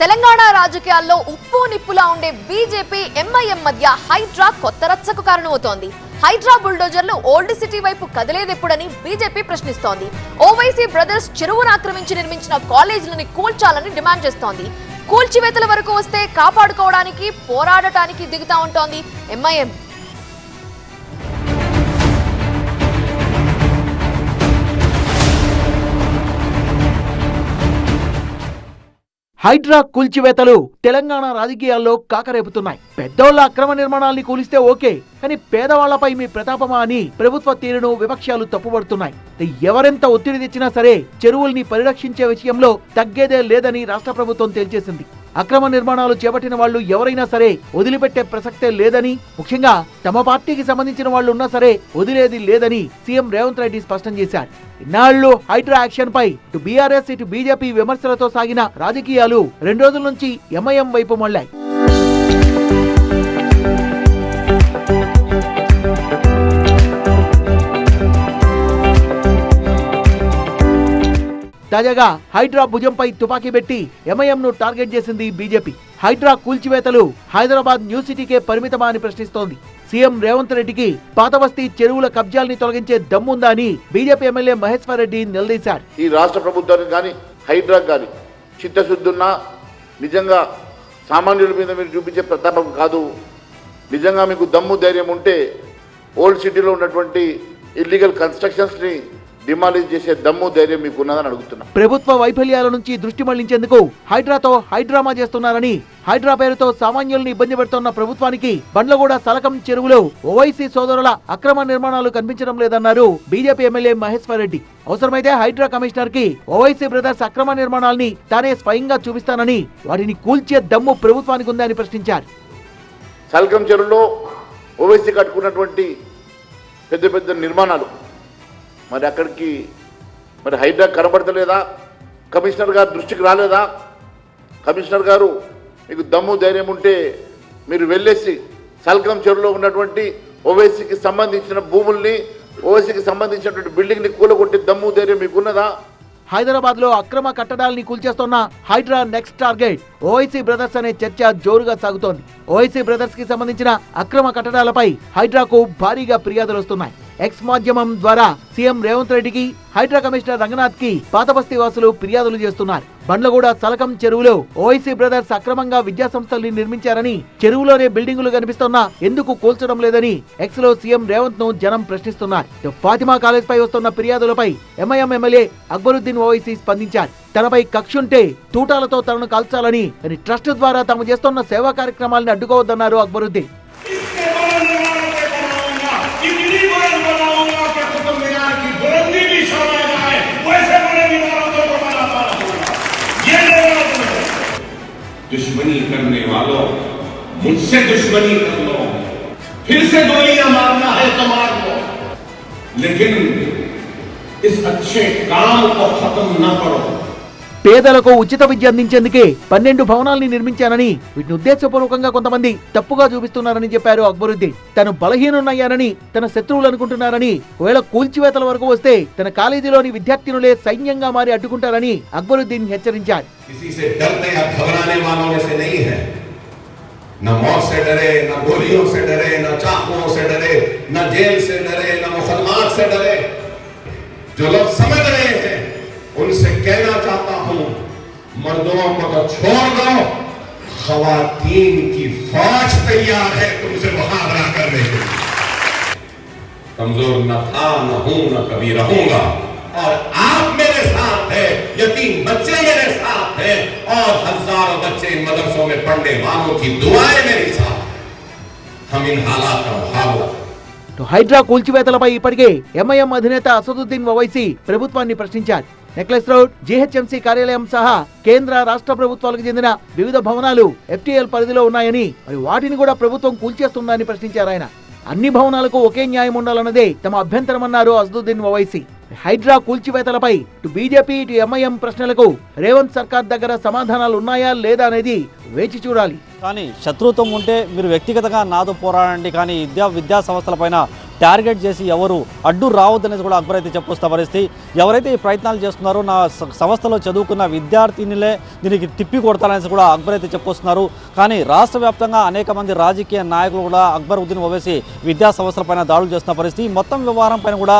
తెలంగాణ రాజకీయాల్లో ఉప్పు నిప్పులా ఉండే బీజేపీ ఎంఐఎం మధ్య హైడ్రా కొత్త రచ్చకు కారణమవుతోంది. హైడ్రా బుల్డోజర్లు ఓల్డ్ సిటీ వైపు కదిలేదెప్పుడని బీజేపీ ప్రశ్నిస్తోంది. ఓవైసీ బ్రదర్స్ చెరువును ఆక్రమించి నిర్మించిన కాలేజీలని కూల్చాలని డిమాండ్ చేస్తోంది. కూల్చివేతల వరకు వస్తే కాపాడుకోవడానికి పోరాడటానికి దిగుతా ఉంటోంది ఎంఐఎం. హైడ్రా కూల్చివేతలు తెలంగాణ రాజకీయాల్లో కాకరేపుతున్నాయి. పెద్దోళ్ళ అక్రమ నిర్మాణాల్ని కూలిస్తే ఓకే కానీ పేదవాళ్ళపై మీ ప్రతాపమా అని ప్రభుత్వ తీరును విపక్షాలు తప్పుపడుతున్నాయి ఎవరెంత ఒత్తిడి తెచ్చినా సరే చెరువుల్ని పరిరక్షించే విషయంలో తగ్గేదే లేదని రాష్ట్ర ప్రభుత్వం తేల్చేసింది. అక్రమ నిర్మాణాలు చేపట్టిన వాళ్ళు ఎవరైనా సరే వదిలిపెట్టే ప్రసక్తే లేదని ముఖ్యంగా తమ పార్టీకి సంబంధించిన వాళ్ళు ఉన్నా సరే వదిలేది లేదని సీఎం రేవంత్ రెడ్డి స్పష్టం చేశారు. ఇన్నాళ్ళు హైడ్రా యాక్షన్ పై ఇటు బీఆర్ఎస్ ఇటు బీజేపీ విమర్శలతో సాగిన రాజకీయాలు రెండు రోజుల నుంచి ఎంఐఎం వైపు మళ్ళాయి. తాజాగా హైడ్రా భుజంపై తుపాకీ పెట్టి ఎంఐఎంను టార్గెట్ చేసింది బీజేపీ. హైడ్రా కూల్చివేతలు హైదరాబాద్ న్యూ సిటీకే పరిమితమా అని ప్రశ్నిస్తోంది. సీఎం రేవంత్ రెడ్డికి పాతవస్తీ చెరువుల కబ్జాల్ని తొలగించే దమ్ముందా అని బీజేపీ ఎమ్మెల్యే మహేశ్వర్ రెడ్డి నిలదీశారు. ఈ రాష్ట్ర ప్రభుత్వానికి కానీ హైడ్రా కానీ చిత్తశుద్ధున్నా నిజంగా సామాన్యుల మీద మీరు చూపించే ప్రతాపం కాదు. నిజంగా మీకు దమ్ము ధైర్యం ఉంటే ఓల్డ్ సిటీలో ఉన్నటువంటి ఇల్లీగల్ కన్స్ట్రక్షన్స్ని డిమాలిష్ చేసే దమ్ము ధైర్యం మీకు ఉన్నదని అడుగుతున్నా. ప్రభుత్వ వైఫల్యాల నుంచి దృష్టి మళ్ళించేందుకు హైడ్రాతో హైడ్రామా చేస్తున్నారని హైడ్రా పేరుతో సామాన్యుల్ని ఇబ్బంది పెడుతున్న ప్రభుత్వానికి బండ్లగూడ సలకం చెరువులో ఓవైసీ సోదరుల అక్రమ నిర్మాణాలు కనిపించడం లేదన్నారు బీజేపీ ఎమ్మెల్యే మహేశ్వర్ రెడ్డి. అవసరమైతే హైడ్రా కమిషనర్కి ఓవైసీ బ్రదర్స్ అక్రమ నిర్మాణాల్ని తానే స్వయంగా చూపిస్తానని వాటిని కూల్చే దమ్ము ప్రభుత్వానికి ఉందని ప్రశ్నించారు. సల్కం చెరువులో ఓవైసీ కట్టుకున్నటువంటి పెద్ద పెద్ద నిర్మాణాలు మరి అక్కడికి మరి హైడ్రా కనబడతలేదా? కమిషనర్ గారు దృష్టికి రాలేదా? కమిషనర్ గారు మీకు దమ్ము ధైర్యం ఉంటే మీరు వెళ్ళేసి సల్కం చెరువులో ఉన్నటువంటి ఓవైసీకి సంబంధించిన భూముల్ని ఓవైసీకి సంబంధించినటువంటి బిల్డింగ్ని కూలగొట్టి దమ్ము ధైర్యం మీకు ఉన్నదా హైదరాబాద్లో అక్రమ కట్టడాలని కూల్చేస్తున్న Hydraa next target Owaisi brothers అనే చర్చ జోరుగా సాగుతోంది. ఓఐసీ బ్రదర్స్కి సంబంధించిన అక్రమ కట్టడాలపై హైడ్రాకు భారీగా ఫిర్యాదులు వస్తున్నాయి. ఎక్స్ మాధ్యమం ద్వారా సీఎం రేవంత్ రెడ్డికి హైడ్రా కమిషనర్ రంగనాథ్కి పాతబస్తీ వాసులు ఫిర్యాదులు చేస్తున్నారు. బండ్లగూడ సలకం చెరువులో ఓఐసీ బ్రదర్స్ అక్రమంగా విద్యా సంస్థల్ని నిర్మించారని చెరువులోనే బిల్డింగులు కనిపిస్తున్నా ఎందుకు కూల్చడం లేదని ఎక్స్లో సీఎం రేవంత్ను జనం ప్రశ్నిస్తున్నారు. ఫాతిమా కాలేజ్ పై వస్తున్న ఫిర్యాదులపై ఎంఐఎం ఎమ్మెల్యే అక్బరుద్దీన్ ఓవైసీ స్పందించారు. తనపై కక్షుంటే తూటాలతో తనను కాల్చాలని ట్రస్ట్ ద్వారా తాము చేస్తున్న సేవా కార్యక్రమాలను అడ్డుకోవద్దన్నారు అక్బరుద్దీన్. दुश्मनी करने वालों, मुझसे दुश्मनी कर लो। फिर से गोलियाँ मारना है तो मार लो। लेकिन इस अच्छे काम को खत्म ना करो। పేదలకు ఉచిత విద్య అందించేందుకే పన్నెండు భవనాల్ని నిర్మించానని వీటిని ఉద్దేశపూర్వకంగా కొంతమంది తప్పుగా చూపిస్తున్నారని చెప్పారు అక్బరుద్దీన్ తను బలహీనున్నయ్యానని తన శత్రువులు అనుకుంటున్నారని ఒకవేళ కూల్చివేతల వరకు వస్తే తన కాలేజీలోని విద్యార్థినులే సైన్యంగా మారి అడ్డుకుంటారని అక్బరుద్దీన్ హెచ్చరించారు किसी से डरने या घबराने वालों में से नहीं है न मौत से डरे न गोलियों से डरे न चाकुओं से डरे न जेल से डरे न मुसलमान से डरे जो लोग समझ छोड़ दो खवातीन की फौज तैयार है तुमसे मुहावरा करने के लिए कमजोर न था न हूं न कभी रहूंगा और आप मेरे साथ हैं यतीम बच्चे मेरे साथ हैं और हजारों बच्चे इन मदरसों में पढ़ने वालों की दुआएं मेरे साथ हैं। हम इन हालात का मुकाबला करें। ఇటు హైడ్రా కూల్చివేతలపై ఇప్పటికే ఎంఐఎం అధినేత అసదుద్దీన్ ఓవైసీ ప్రభుత్వాన్ని ప్రశ్నించారు నెక్లెస్ రోడ్ జీహెచ్ఎంసీ కార్యాలయం సహా కేంద్ర రాష్ట్ర ప్రభుత్వాలకు చెందిన వివిధ భవనాలు ఎఫ్టీఎల్ పరిధిలో ఉన్నాయని మరి వాటిని కూడా ప్రభుత్వం కూల్చేస్తుందని ప్రశ్నించారు ఆయన. అన్ని భవనాలకు ఒకే న్యాయం ఉండాలన్నదే తమ అభ్యంతరమన్నారు అసదుద్దీన్ ఓవైసీ. హైడ్రా కూల్చివేతలపై ఇటు బీజేపీ ఇటు ఎంఐఎం ప్రశ్నలకు రేవంత్ సర్కార్ దగ్గర సమాధానాలు ఉన్నాయా లేదా అనేది వేచి చూడాలి. కానీ శత్రుత్వం ఉంటే మీరు వ్యక్తిగతంగా నాతో పోరాడండి కానీ విద్యా విద్యా సంస్థలపైన టార్గెట్ చేసి ఎవరు అడ్డు రావద్దనేది కూడా అక్బర్ అయితే చెప్పొస్తా పరిస్థితి. ఎవరైతే ఈ ప్రయత్నాలు చేస్తున్నారో నా సంస్థలో చదువుకున్న విద్యార్థినిలే దీనికి తిప్పి కొడతారనేసి కూడా అక్బర్ అయితే చెప్పొస్తున్నారు. కానీ రాష్ట్ర వ్యాప్తంగా అనేక మంది రాజకీయ నాయకులు కూడా అక్బర్ ఉద్దీన్ ఓవేసి విద్యా సంస్థల పైన దాడులు చేస్తున్న పరిస్థితి. మొత్తం వ్యవహారం పైన కూడా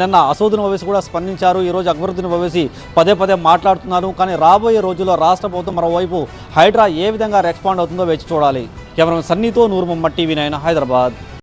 నిన్న అసౌద్దీన్ ఓవేసి కూడా స్పందించారు. ఈరోజు అక్బరుద్దీన్ ఓవేసి పదే పదే మాట్లాడుతున్నారు. కానీ రాబోయే రోజుల్లో రాష్ట్ర ప్రభుత్వం మరోవైపు హైడ్రా ఏ విధంగా రెస్పాండ్ అవుతుందో వేచి చూడాలి. కేవలం సన్నీతో నూరు మమ్మ టీవీ నైన్ హైదరాబాద్.